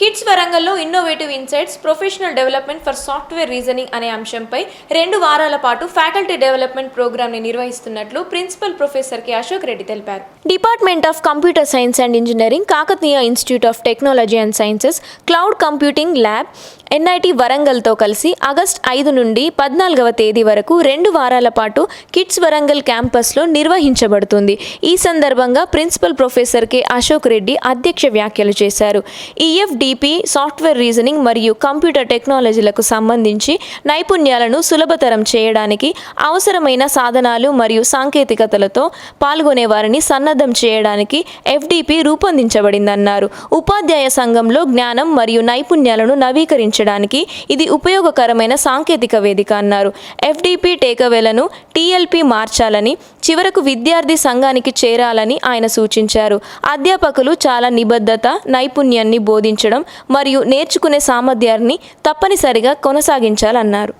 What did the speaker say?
কি వరంగల్లో innovative insights professional development for software reasoning అనే అంశంపై రెండు వారాల పాటు ఫ్యాకల్టీ డెవలప్మెంట్ ప్రోగ్రామ్ని నిర్వహిస్తున్నట్లు principal professor K Ashok Reddy తెలిపారు. Department of computer science and engineering Kakatiya institute of technology and sciences cloud computing lab NIT వరంగల్తో కలిసి ఆగస్ట్ ఐదు నుండి పద్నాలుగవ తేదీ వరకు రెండు వారాల పాటు కిడ్స్ వరంగల్ క్యాంపస్లో నిర్వహించబడుతుంది. ఈ సందర్భంగా principal professor K Ashok Reddy అధ్యక్ష వ్యాఖ్యలు చేశారు. ఈఎఫ్డి ఈఎఫ్డిపి సాఫ్ట్వేర్ రీజనింగ్ మరియు కంప్యూటర్ టెక్నాలజీలకు సంబంధించి నైపుణ్యాలను సులభతరం చేయడానికి అవసరమైన సాధనాలు మరియు సాంకేతికతలతో పాల్గొనే వారిని సన్నద్ధం చేయడానికి ఎఫ్డిపి రూపొందించబడిందన్నారు. ఉపాధ్యాయ సంఘంలో జ్ఞానం మరియు నైపుణ్యాలను నవీకరించడానికి ఇది ఉపయోగకరమైన సాంకేతిక వేదిక అన్నారు. ఎఫ్డిపి టేకవేలను టీఎల్పి మార్చాలని చివరకు విద్యార్థి సంఘానికి చేరాలని ఆయన సూచించారు. అధ్యాపకులు చాలా నిబద్ధత నైపుణ్యాన్ని బోధించడం మరియు నేర్చుకునే సామర్థ్యాన్ని తప్పనిసరిగా కొనసాగించాలన్నారు.